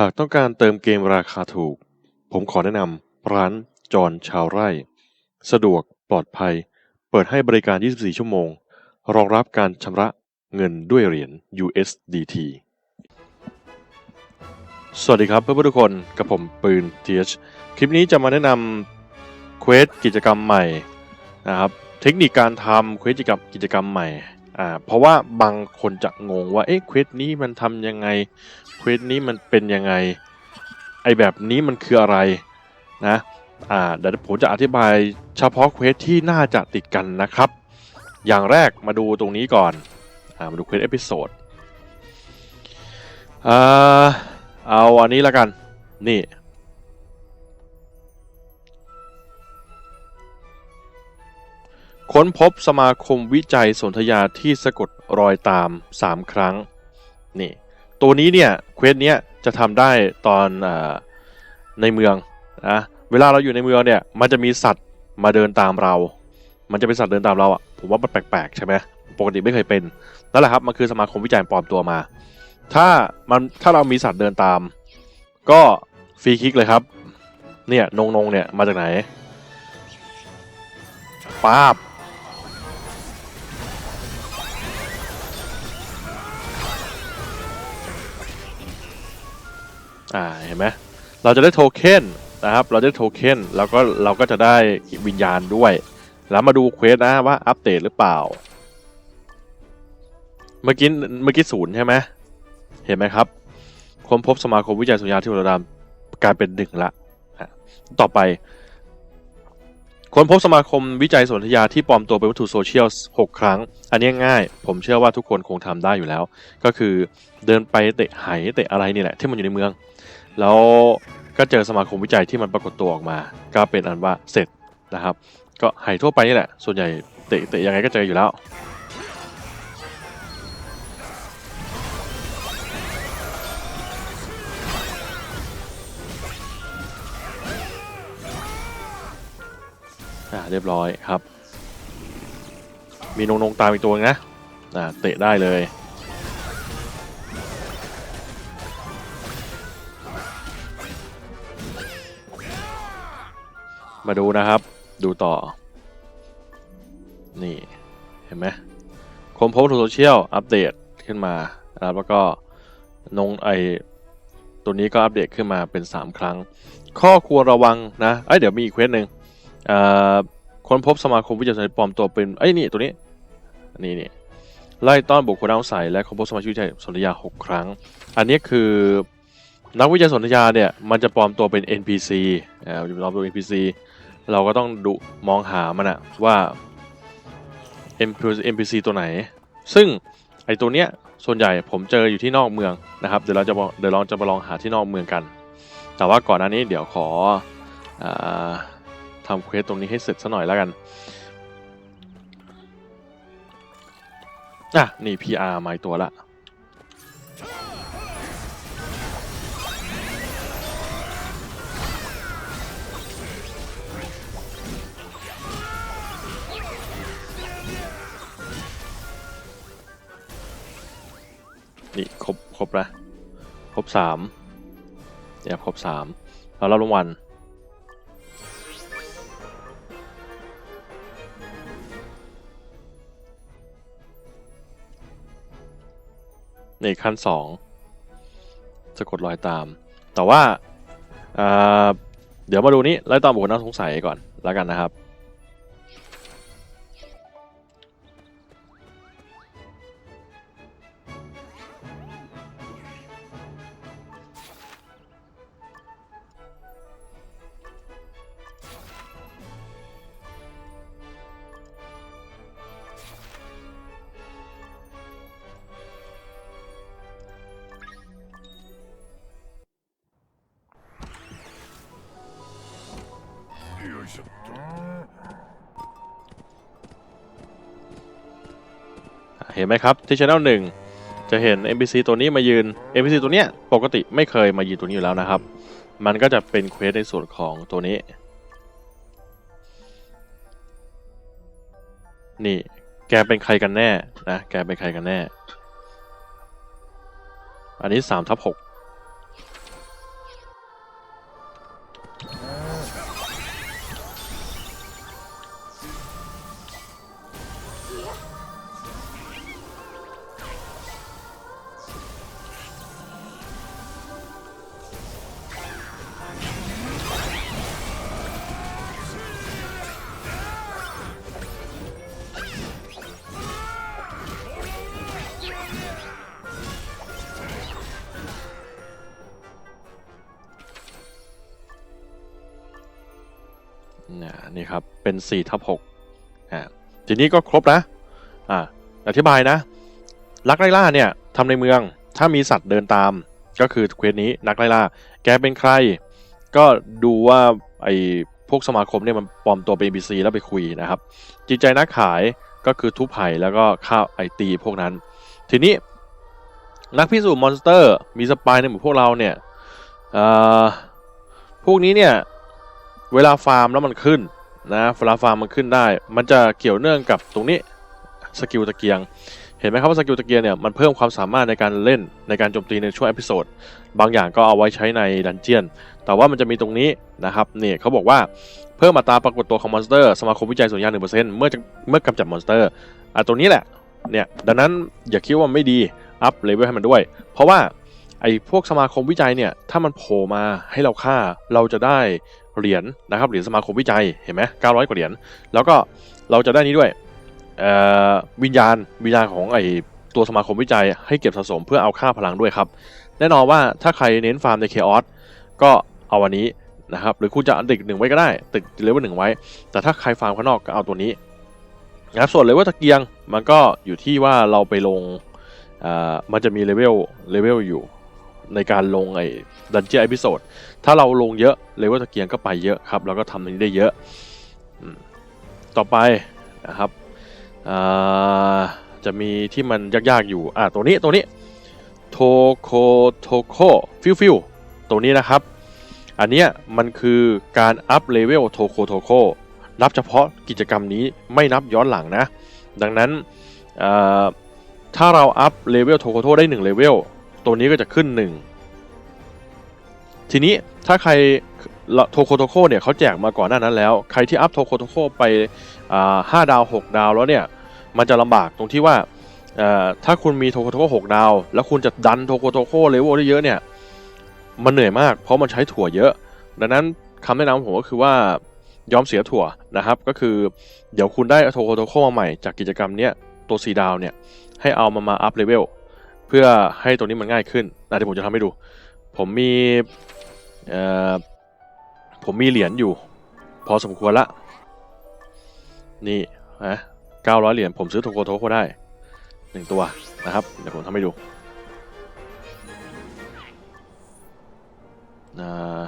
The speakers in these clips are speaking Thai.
หากต้องการเติมเกมราคาถูก ผมขอแนะนำร้านจอนชาวไร่ สะดวกปลอดภัย เปิดให้บริการ 24 ชั่วโมง รองรับการชำระเงินด้วยเหรียญ USDT สวัสดีครับเพื่อนๆทุกคนกับผมปืน TH คลิปนี้จะมาแนะนำเควสกิจกรรมใหม่นะครับ เทคนิคการทำเควสกิจกรรมกิจกรรมใหม่ อ่าเพราะว่าบางคนจะงงว่าเอ๊ะเควสนี้มันทำยังไงเควสนี้มันเป็นยังไงไอแบบนี้มันคืออะไรนะอ่าเดี๋ยวผมจะอธิบายเฉพาะเควสที่น่าจะติดกันนะครับ อย่างแรกมาดูตรงนี้ก่อนอ่ามาดูเควสเอพิโซดอ่าเอาอันนี้แล้วกันนี่ ค้นพบสมาคมวิจัยสนธยาที่สะกดรอยตาม 3 ครั้งนี่ตัวนี้เนี่ยเควสเนี้ยจะทำได้ตอนอในเมืองนะเวลาเราอยู่ในเมืองเนี่ยมันจะมีสัตว์มาเดินตามเรา มันจะเป็นสัตว์เดินตามเราอะผมว่ามันแปลกๆใช่ไหมปกติไม่เคยเป็นนั่นแหละครับมันคือสมาคมวิจัยปลอมตัวมา ถ้ามันถ้าเรามีสัตว์เดินตาม ก็ฟรีคลิกเลยครับเนี่ยนงนงเนี่ยมาจากไหนป้าบ อ่าเห็นไหมเราจะได้โทเค็นนะครับ เราได้โทเค็นแล้วก็เราก็จะได้วิญญาณด้วย แล้วมาดูเควสนะว่าอัปเดตหรือเปล่า เมื่อกี้เมื่อกี้ศูนย์ใช่ไหมเห็นไหมครับค้นพบสมาคมวิจัยสุญญาที่วรดามกลายเป็นหนึ่งละต่อไป ค้นพบสมาคมวิจัยสนธยาที่ปลอมตัวเป็นวัตถุโซเชียล 6 ครั้ง อันนี้ง่าย ผมเชื่อว่าทุกคนคงทำได้อยู่แล้ว ก็คือเดินไปเตะหายเตะอะไรนี่แหละที่มันอยู่ในเมือง แล้วก็เจอสมาคมวิจัยที่มันปรากฏตัวออกมา ก็เป็นอันว่าเสร็จนะครับ ก็หายทั่วไปนี่แหละ ส่วนใหญ่เตะเตะยังไงก็เจออยู่แล้ว อ่าเรียบร้อยครับ มีนงนงตามอีกตัวนะอ่าเตะได้เลยมาดูนะครับ ดูต่อ นี่ เห็นไหมคมพบโซเชียลอัปเดตขึ้นมานะครับแล้วก็นงไอตัวนี้ก็อัปเดตขึ้นมาเป็น 3 ครั้ง ข้อควรระวังนะไอเดี๋ยวมีอีกเควสหนึ่ง ค้นพบสมาคมวิจัยสัญญาปลอมตัวเป็นไอ้นี่ตัวนี้นี่นี่ไล่ต้อนบุคคลต้องใส่และค้นพบสมาชิกวิจัยสนธยา6ครั้ง อันนี้คือนักวิจัยสนธยาเนี่ยมันจะปลอมตัวเป็น NPC อ่าจะปลอมตัวเป็น NPC เราก็ต้องดูมองหามันอะว่า NPC ตัวไหน ซึ่งไอตัวเนี้ยส่วนใหญ่ผมเจออยู่ที่นอกเมืองนะครับเดี๋ยวเราจะเดี๋ยวเราจะมาลองหาที่นอกเมืองกัน แต่ว่าก่อนหน้านี้เดี๋ยวขออา ทำเควสตรงนี้ให้เสร็จซะหน่อยแล้วกันอะนี่ PR มาตัวละนี่ครบครบล้วครบสามเดี๋ยครบสามเรารับรางวัล ในขั้นสองสะกดรอยตาม แต่ว่าอ่าเดี๋ยวมาดูนี้ไล่ตามบุคคลน่าสงสัยก่อนแล้วกันนะครับ เห็นไหมครับที่ Channel หนึ่งจะเห็น NPC ตัวนี้มายืน NPC ตัวเนี้ยปกติไม่เคยมายืนตัวนี้อยู่แล้วนะครับ มันก็จะเป็นเควสในส่วนของตัวนี้ นี่แกเป็นใครกันแน่นะ แกเป็นใครกันแน่ อันนี้3ทับ6 นี่ครับ เป็น4ทับ6อ่าทีนี้ก็ครบนะอ่าอธิบายนะ ลักไล่ล่าเนี่ยทำในเมืองถ้ามีสัตว์เดินตามก็คือเควสนี้นักไล่ล่า แกเป็นใคร ก็ดูว่าไอ้พวกสมาคมเนี่ยมันปลอมตัวเป็น NPC แล้วไปคุยนะครับ จิตใจนักขายก็คือทุบไผ่แล้วก็ฆ่าไอตีพวกนั้น ทีนี้นักพิสูจน์มอนสเตอร์มีสปายในหมู่พวกเราเนี่ยพวกนี้เนี่ย เวลาฟาร์มแล้วมันขึ้น นะเวลาฟาร์มมันขึ้นได้ มันจะเกี่ยวเนื่องกับตรงนี้สกิลตะเกียง เห็นไหมครับว่าสกิลตะเกียงเนี่ยมันเพิ่มความสามารถในการเล่นในการโจมตีในช่วงเอพิโซดบางอย่างก็เอาไว้ใช้ในดันเจียน แต่ว่ามันจะมีตรงนี้นะครับนี่เขาบอกว่าเพิ่มอัตราปรากฏตัวของมอนสเตอร์สมาคมวิจัยส่วนยางหนึ่งเปอร์เซ็นต์เมื่อจะเมื่อกำจัดมอนสเตอร์อะตัวนี้แหละเนี่ยดังนั้นอย่าคิดว่าไม่ดีอัพเลเวลให้มันด้วย เพราะว่าไอ้พวกสมาคมวิจัยเนี่ยถ้ามันโผล่มาให้เราฆ่าเราจะได้ เหรียญนะครับเหรียญสมาคมวิจัยเห็นไหม900กว่าเหรียญแล้วก็เราจะได้นี้ด้วยวิญญาณวิญญาณของไอตัวสมาคมวิจัยให้เก็บสะสมเพื่อเอาค่าพลังด้วยครับ แน่นอนว่าถ้าใครเน้นฟาร์มในเคออสก็เอาวันนี้นะครับหรือคุณจะตึกหนึ่งไว้ก็ได้ตึกเลเวลหนึ่งไว้ แต่ถ้าใครฟาร์มข้างนอกก็เอาตัวนี้นะครับส่วนเลเวลตะเกียงมันก็อยู่ที่ว่าเราไปลงมันจะมีเลเวลเลเวลอยู่ ในการลงไอ้ดันเจียนอพิโซดถ้าเราลงเยอะเลเวลตะเกียงก็ไปเยอะครับแล้วก็ทำนี้ได้เยอะอต่อไปนะครับจะมีที่มันยากๆอยู่อ่าตัวนี้ตัวนี้โทโคโทโคฟิวฟิวตัวนี้นะครับ อันเนี้ยมันคือการอัพเลเวลโทโคโทโคนับเฉพาะกิจกรรมนี้ไม่นับย้อนหลังนะ ดังนั้นถ้าเราอัพเลเวลโทโคโทได้1เลเวล ตัวนี้ก็จะขึ้น1ทีนี้ถ้าใครโทโคโทโคเนี่ยเขาแจกมาก่อนหน้านั้นแล้ว ใครที่อัพโทโคโทโคไปห้าดาว 6 ดาวแล้วเนี่ย มันจะลำบากตรงที่ว่าถ้าคุณมีโทโคโทโคหกดาว แล้วคุณจะดันโทโคโทโคเลเวลได้เยอะเนี่ย มันเหนื่อยมาก เพราะมันใช้ถั่วเยอะ ดังนั้นคำแนะนำผมก็คือว่ายอมเสียถั่วนะครับ ก็คือเดี๋ยวคุณได้โทโคโทโคมาใหม่จากกิจกรรมเนี้ยตัวสีดาวเนี่ยให้เอามามาอัพเลเวล เพื่อให้ตัวนี้มันง่ายขึ้นนะเดี๋ยวผมจะทำให้ดู ผมมีเอ่อผมมีเหรียญอยู่ พอสมควรละ นี่นะ900เหรียญผมซื้อโทโคโทโคได้หนึ่งตัวนะครับ เดี๋ยวผมทำให้ดูอ่า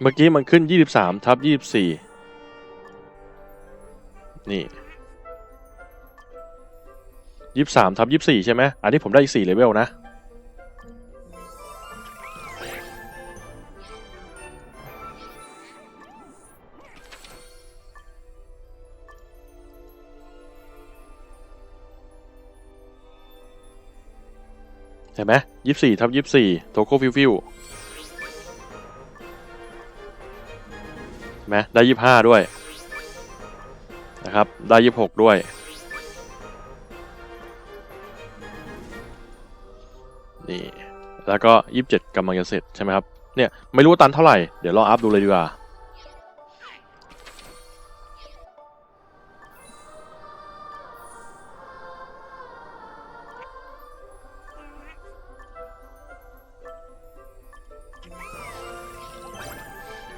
เมื่อกี้มันขึ้น 23 ทับ 24 นี่ 23ทับ24ใช่ไหมอันนี้ผมได้อีก4เลเวลนะ เห็นไหมยี่สี่ทับยี่สี่โทโคฟิวฟิวเห็นไหมได้ยี่ห้าด้วยนะครับ ได้ยี่หกด้วย แล้วก็ยี่สิบเจ็ดกำลังจะเสร็จใช่ไหมครับเนี่ยไม่รู้ว่าตันเท่าไหร่เดี๋ยวลองอัพดูเลยดีกว่า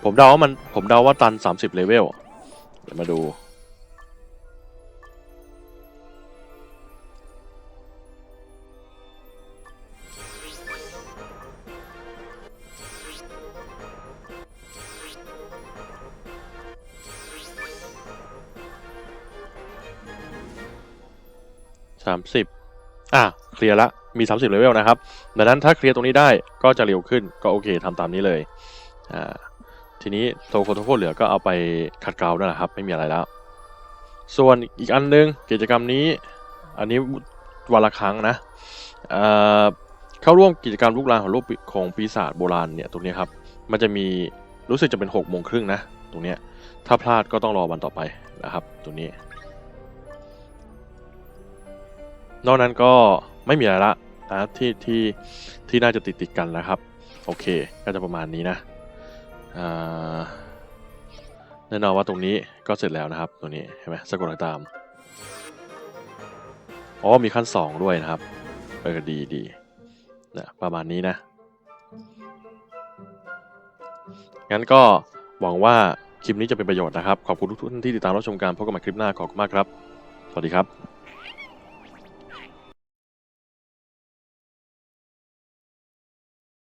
ผมเดาว่ามันผมเดาว่าตัน 30 เลเวล เดี๋ยวมาดู สามสิบอะเคลียร์ละมี 30เลเวลนะครับ ดังนั้นถ้าเคลียร์ตรงนี้ได้ก็จะเร็วขึ้นก็โอเคทำตามนี้เลยอ่าทีนี้โทโคโทโคเหลือก็เอาไปขัดเกลานั่นแหละครับ ไม่มีอะไรแล้ว ส่วนอีกอันนึงกิจกรรมนี้ อันนี้วันละครั้งนะเอ่อเข้าร่วมกิจกรรมลูกลานของโลกของปีศาจโบราณเนี่ยตรงนี้ครับ มันจะมีรู้สึกจะเป็น6กโมงครึ่งนะ ตรงเนี้ยถ้าพลาดก็ต้องรอวันต่อไปนะครับ ตรงนี้ นอกนั้นก็ไม่มีอะไรละนะที่ที่ที่น่าจะติดติดกันนะครับ โอเค ก็จะประมาณนี้นะแน่นอนว่าตรงนี้ก็เสร็จแล้วนะครับตรงนี้เห็นไหมสะกดรอยตามอ๋อมีขั้นสองด้วยนะครับเออดีดีนะประมาณนี้นะงั้นก็หวังว่าคลิปนี้จะเป็นประโยชน์นะครับ ขอบคุณทุกท่านที่ติดตามรับชมการพบกันใหม่คลิปหน้าขอบคุณมากครับ สวัสดีครับ